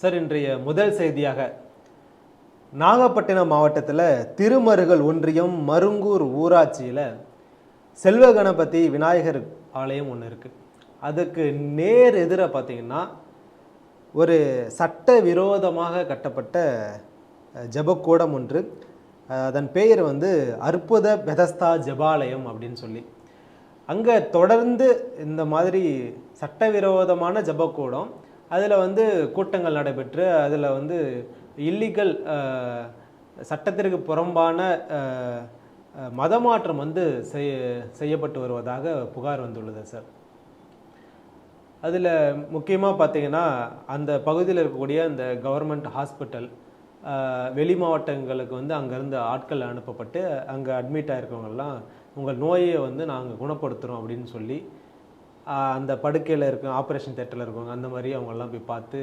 Sir இன்றைய முதல் செய்தியாக நாகப்பட்டினம் மாவட்டத்தில் திருமருகல் ஒன்றியம் மருங்கூர் ஊராட்சியில் செல்வ கணபதி விநாயகர் ஆலயம் ஒன்று இருக்குது அதுக்கு நேர் எதிர பார்த்தீங்கன்னா ஒரு சட்ட விரோதமாக கட்டப்பட்ட ஜபக்கூடம் ஜெபக்கூடம் ஒன்று. அதன் பெயர் வந்து அற்புத பெதஸ்தா ஜெபாலயம் அப்படின்னு சொல்லி. அங்கே தொடர்ந்து இந்த மாதிரி சட்டவிரோதமான ஜெபக்கூடம் அதில் வந்து கூட்டங்கள் நடைபெற்று அதில் வந்து இல்லீகல் சட்டத்திற்கு புறம்பான மதமாற்றம் வந்து செய்ய செய்யப்பட்டு வருவதாக புகார் வந்துள்ளது சார். அதில் முக்கியமாக பார்த்தீங்கன்னா அந்த பகுதியில் இருக்கக்கூடிய அந்த கவர்மெண்ட் ஹாஸ்பிட்டல் வெளி மாவட்டங்களுக்கு வந்து அங்கேருந்து ஆட்கள் அனுப்பப்பட்டு அங்கே அட்மிட் ஆகிருக்கவங்கெல்லாம் உங்கள் நோயை வந்து நாங்கள் குணப்படுத்துகிறோம் அப்படின்னு சொல்லி அந்த படுக்கையில் இருக்க ஆப்ரேஷன் தேட்டரில் இருக்கவங்க அந்த மாதிரி அவங்கெல்லாம் போய் பார்த்து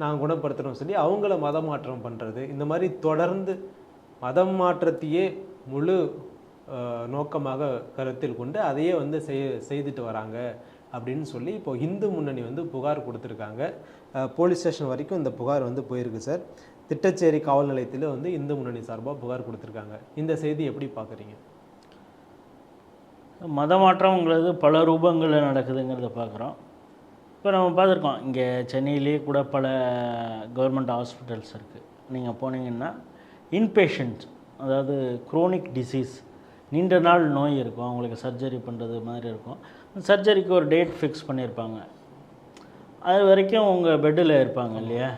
நாங்கள் குணப்படுத்துகிறோம் சொல்லி அவங்கள மதம் மாற்றம் பண்ணுறது இந்த மாதிரி தொடர்ந்து மதம் மாற்றத்தையே முழு நோக்கமாக கருத்தில் கொண்டு அதையே வந்து செய் செய்துட்டு வராங்க அப்படின்னு சொல்லி இப்போ இந்து முன்னணி வந்து புகார் கொடுத்துருக்காங்க. போலீஸ் ஸ்டேஷன் வரைக்கும் இந்த புகார் வந்து போயிருக்கு சார் திட்டச்சேரி காவல் நிலையத்தில் வந்து இந்து முன்னணி சார்பாக புகார் கொடுத்துருக்காங்க. இந்த செய்தி எப்படி பார்க்குறீங்க? மதமாற்றம்ங்கிறது பல ரூபங்களில் நடக்குதுங்கிறத பார்க்குறோம். இப்போ நம்ம பார்த்துருக்கோம் இங்கே சென்னையிலேயே கூட பல கவர்மெண்ட் ஹாஸ்பிட்டல்ஸ் இருக்குது நீங்கள் போனீங்கன்னா இன்பேஷண்ட் அதாவது குரோனிக் டிசீஸ் நீண்ட நாள் நோய் இருக்கும் அவங்களுக்கு சர்ஜரி பண்ணுறது மாதிரி இருக்கும். சர்ஜரிக்கு ஒரு டேட் ஃபிக்ஸ் பண்ணியிருப்பாங்க. அது வரைக்கும் அவங்க பெட்டில் இருப்பாங்க இல்லையா?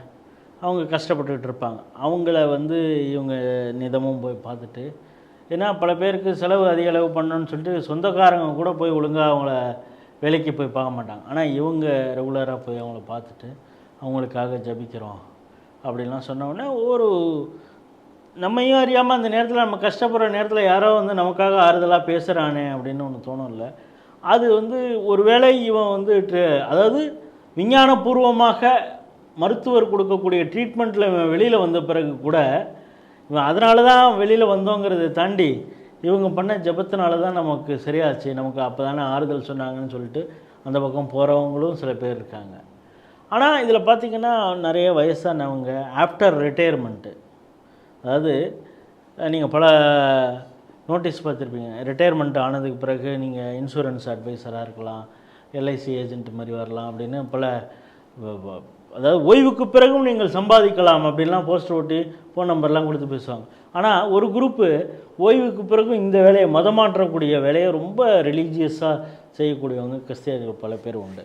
அவங்க கஷ்டப்பட்டுக்கிட்டு இருப்பாங்க. அவங்கள வந்து இவங்க நிதமும் போய் பார்த்துட்டு ஏன்னா பல பேருக்கு செலவு அதிக அளவு பண்ணணும்னு சொல்லிட்டு சொந்தக்காரங்க கூட போய் ஒழுங்காக அவங்கள வேலைக்கு போய் பார்க்க மாட்டாங்க. ஆனால் இவங்க ரெகுலராக போய் அவங்கள பார்த்துட்டு அவங்களுக்காக ஜபிக்கிறோம் அப்படின்லாம் சொன்ன உடனே ஒரு நம்மையும் அறியாமல் அந்த நேரத்தில் நம்ம கஷ்டப்படுற நேரத்தில் யாரோ வந்து நமக்காக ஆறுதலாக பேசுகிறானே அப்படின்னு ஒன்று தோணும்ல. அது வந்து ஒருவேளை இவன் வந்து அதாவது விஞ்ஞானபூர்வமாக மருத்துவர் கொடுக்கக்கூடிய ட்ரீட்மெண்ட்டில் இவன் வெளியில் வந்த பிறகு கூட இவன் அதனால தான் வெளியில் வந்தோங்கிறதை தாண்டி இவங்க பண்ண ஜபத்தினால தான் நமக்கு சரியாச்சு. நமக்கு அப்போ தானே ஆறுதல் சொன்னாங்கன்னு சொல்லிட்டு அந்த பக்கம் போகிறவங்களும் சில பேர் இருக்காங்க. ஆனால் இதில் பார்த்திங்கன்னா நிறைய வயசானவங்க ஆஃப்டர் ரிட்டையர்மெண்ட்டு அதாவது நீங்கள் பல நோட்டீஸ் பார்த்துருப்பீங்க. ரிட்டையர்மெண்ட் ஆனதுக்கு பிறகு நீங்கள் இன்சூரன்ஸ் அட்வைசராக இருக்கலாம் எல்ஐசி ஏஜென்ட் மாதிரி வரலாம் அப்படின்னு பல அதாவது ஓய்வுக்கு பிறகும் நீங்கள் சம்பாதிக்கலாம் அப்படின்லாம் போஸ்டர் ஓட்டி ஃபோன் நம்பர்லாம் கொடுத்து பேசுவாங்க. ஆனால் ஒரு குரூப்பு ஓய்வுக்கு பிறகும் இந்த வேலையை மதமாற்றக்கூடிய வேலையை ரொம்ப ரிலீஜியஸாக செய்யக்கூடியவங்க கிறிஸ்தியர்கள் பல பேர் உண்டு.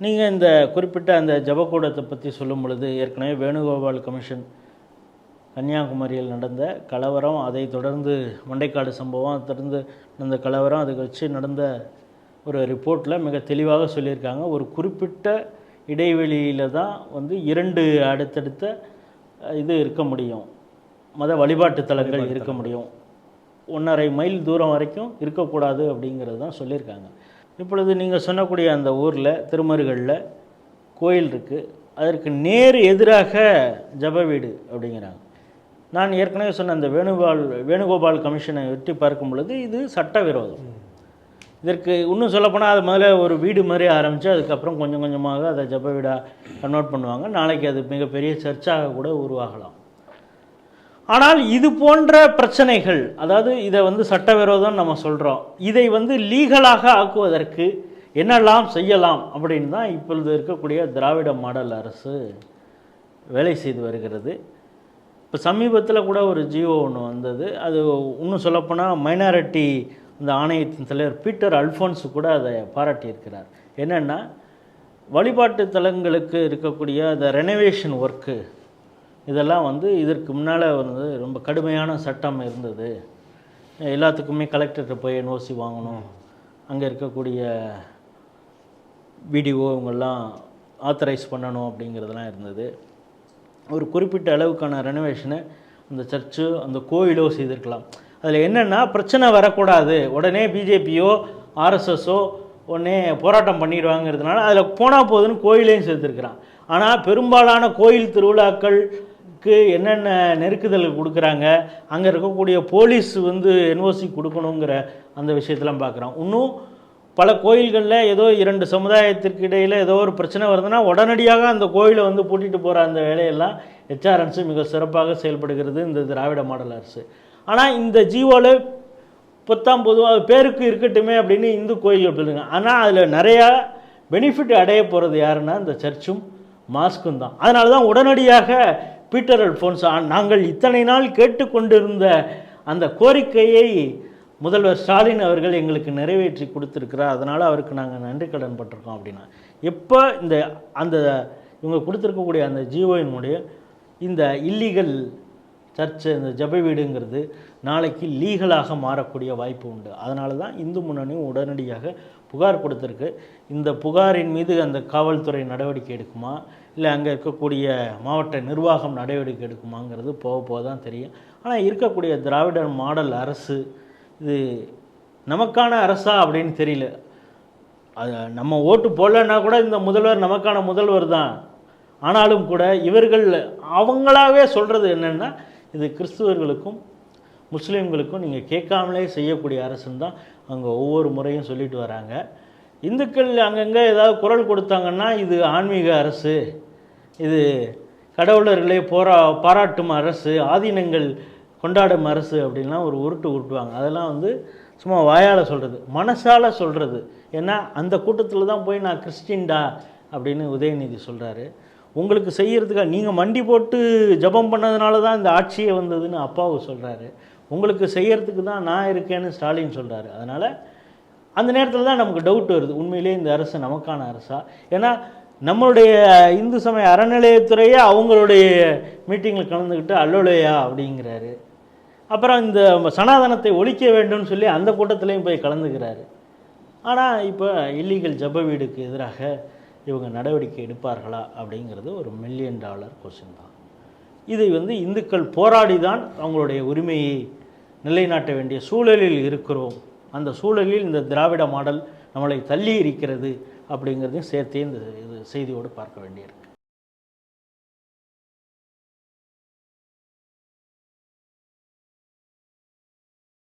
நீங்கள் இந்த குறிப்பிட்ட அந்த ஜபக்கூடத்தை பற்றி சொல்லும் பொழுது ஏற்கனவே வேணுகோபால் கமிஷன் கன்னியாகுமரியில் நடந்த கலவரம் அதை தொடர்ந்து மண்டைக்காடு சம்பவம் அதை தொடர்ந்து நடந்த கலவரம் அதுக்கு வச்சு நடந்த ஒரு ரிப்போர்ட்டில் மிக தெளிவாக சொல்லியிருக்காங்க. ஒரு குறிப்பிட்ட இடைவெளியில் தான் வந்து இரண்டு அடுத்தடுத்த இது இருக்க முடியும். மத வழிபாட்டு தலங்கள் இருக்க முடியும். ஒன்றரை மைல் தூரம் வரைக்கும் இருக்கக்கூடாது அப்படிங்கிறது தான் சொல்லியிருக்காங்க. இப்பொழுது நீங்கள் சொன்னக்கூடிய அந்த ஊரில் திருமருகளில் கோயில் இருக்குது அதற்கு நேர் எதிராக ஜப வீடு அப்படிங்கிறாங்க. நான் ஏற்கனவே சொன்ன அந்த வேணுகோபால் வேணுகோபால் கமிஷனை வெட்டி பார்க்கும் பொழுது இது சட்டவிரோதம். இதற்கு இன்னும் சொல்லப்போனால் அது முதல்ல ஒரு வீடு மாதிரி ஆரம்பித்து அதுக்கப்புறம் கொஞ்சம் கொஞ்சமாக அதை ஜப வீடாக கன்வெர்ட் பண்ணுவாங்க. நாளைக்கு அது மிகப்பெரிய சர்ச்சாக கூட உருவாகலாம். ஆனால் இது போன்ற பிரச்சனைகள் அதாவது இதை வந்து சட்டவிரோதம் நம்ம சொல்கிறோம் இதை வந்து லீகலாக ஆக்குவதற்கு என்னெல்லாம் செய்யலாம் அப்படின்னு தான் இப்பொழுது இருக்கக்கூடிய திராவிட மாடல் அரசு வேலை செய்து வருகிறது. இப்போ சமீபத்தில் கூட ஒரு ஜியோ ஒன்று வந்தது. அது இன்னும் சொல்லப்போனால் மைனாரிட்டி இந்த ஆணையத்தின் தலைவர் பீட்டர் அல்ஃபோன்ஸு கூட அதை பாராட்டியிருக்கிறார். என்னென்னா வழிபாட்டு தலங்களுக்கு இருக்கக்கூடிய அந்த ரெனோவேஷன் ஒர்க்கு இதெல்லாம் வந்து இதற்கு முன்னால் வந்து ரொம்ப கடுமையான சட்டம் இருந்தது. எல்லாத்துக்குமே கலெக்டர்கிட்ட போய் என்ஓசி வாங்கணும். அங்கே இருக்கக்கூடிய வீடியோ இவங்கெல்லாம் ஆத்தரைஸ் பண்ணணும் அப்படிங்கிறதெல்லாம் இருந்தது. ஒரு குறிப்பிட்ட அளவுக்கான ரெனோவேஷனை அந்த சர்ச்சு அந்த கோயிலோ செய்திருக்கலாம். அதில் என்னென்னா பிரச்சனை வரக்கூடாது. உடனே பிஜேபியோ ஆர்எஸ்எஸோ உடனே போராட்டம் பண்ணிடுவாங்கிறதுனால அதில் போனால் போதுன்னு கோயிலையும் சேர்த்துருக்குறான். ஆனால் பெரும்பாலான கோயில் திருவிழாக்களுக்கு என்னென்ன நெருக்குதல் கொடுக்குறாங்க அங்கே இருக்கக்கூடிய போலீஸ் வந்து என்ஓசி கொடுக்கணுங்கிற அந்த விஷயத்தெல்லாம் பார்க்குறான். இன்னும் பல கோயில்களில் ஏதோ இரண்டு சமுதாயத்திற்கு இடையில் ஏதோ ஒரு பிரச்சனை வருதுன்னா உடனடியாக அந்த கோயிலை வந்து பூட்டிட்டு போகிற அந்த வேலையெல்லாம் ஹெச்ஆர்என்சி மிக சிறப்பாக செயல்படுகிறது இந்த திராவிட மாடல் அரசு. ஆனால் இந்த ஜீவோவில் பொத்தாம் பொதுவாக பேருக்கு இருக்கட்டுமே அப்படின்னு இந்து கோயில்கள் சொல்லுங்க ஆனால் அதில் நிறையா பெனிஃபிட் அடைய போகிறது யாருன்னா இந்த சர்ச்சும் மாஸ்க்கும் தான். அதனால தான் உடனடியாக பீட்டர் அல்ஃபோன்ஸ் நாங்கள் இத்தனை நாள் கேட்டுக்கொண்டிருந்த அந்த கோரிக்கையை முதல்வர் ஸ்டாலின் அவர்கள் எங்களுக்கு நிறைவேற்றி கொடுத்துருக்கிறார். அதனால் அவருக்கு நாங்கள் நன்றி கடன் பட்டிருக்கோம் அப்படின்னா. எப்போ இந்த அந்த இவங்க கொடுத்துருக்கக்கூடிய அந்த ஜீவோயினுடைய இந்த இல்லீகல் சர்ச்சு இந்த ஜப வீடுங்கிறது நாளைக்கு லீகலாக மாறக்கூடிய வாய்ப்பு உண்டு. அதனால தான் இந்து முன்னணியும் உடனடியாக புகார் கொடுத்துருக்கு. இந்த புகாரின் மீது அந்த காவல்துறை நடவடிக்கை எடுக்குமா? இல்லை அங்கே இருக்கக்கூடிய மாவட்ட நிர்வாகம் நடவடிக்கை எடுக்குமாங்கிறது போக போக தான் தெரியும். ஆனால் இருக்கக்கூடிய திராவிட மாடல் அரசு இது நமக்கான அரசா அப்படின்னு தெரியல. அது நம்ம ஓட்டு போடலன்னா கூட இந்த முதல்வர் நமக்கான முதல்வர் தான். ஆனாலும் கூட இவர்கள் அவங்களாவே சொல்கிறது என்னென்னா இது கிறிஸ்துவர்களுக்கும் முஸ்லீம்களுக்கும் நீங்கள் கேட்காமலே செய்யக்கூடிய அரசுன்னு தான் அவங்க ஒவ்வொரு முறையும் சொல்லிட்டு வராங்க. இந்துக்கள் அங்கங்கே ஏதாவது குரல் கொடுத்தாங்கன்னா இது ஆன்மீக அரசு இது கடவுளர்களே போரா பாராட்டும் அரசு ஆதீனங்கள் கொண்டாடும் அரசு அப்படின்லாம் ஒரு உருட்டு உருட்டுவாங்க. அதெல்லாம் வந்து சும்மா வாயால் சொல்கிறது மனசால் சொல்கிறது ஏன்னா அந்த கூட்டத்தில் தான் போய் நான் கிறிஸ்டின்டா அப்படின்னு உதயநிதி சொல்கிறாரு உங்களுக்கு செய்கிறதுக்காக நீங்கள் மண்டி போட்டு ஜெபம் பண்ணதுனால தான் இந்த ஆட்சியே வந்ததுன்னு அப்பாவு சொல்கிறாரு உங்களுக்கு செய்கிறதுக்கு தான் நான் இருக்கேன்னு ஸ்டாலின் சொல்கிறாரு அதனால் அந்த நேரத்தில் தான் நமக்கு டவுட் வருது. உண்மையிலேயே இந்த அரசு நமக்கான அரசா? ஏன்னா நம்மளுடைய இந்து சமய அறநிலையத்துறையே அவங்களுடைய மீட்டிங்கில் கலந்துக்கிட்டு அல்லோலையா அப்படிங்கிறாரு. அப்புறம் இந்த சனாதனத்தை ஒழிக்க வேண்டும்னு சொல்லி அந்த கூட்டத்திலையும் போய் கலந்துக்கிறாரு. ஆனால் இப்போ இல்லீகல் ஜப வீடுக்கு எதிராக இவங்க நடவடிக்கை எடுப்பார்களா அப்படிங்கிறது ஒரு மில்லியன் டாலர் கொஸ்டின் தான். இதை வந்து இந்துக்கள் போராடி தான் அவங்களுடைய உரிமையை நிலைநாட்ட வேண்டிய சூழலில் இருக்கிறோம். அந்த சூழலில் இந்த திராவிட மாடல் நம்மளை தள்ளி இருக்கிறது அப்படிங்கிறதையும் சேர்த்தே இந்த இது செய்தியோடு பார்க்க வேண்டியிருக்கு.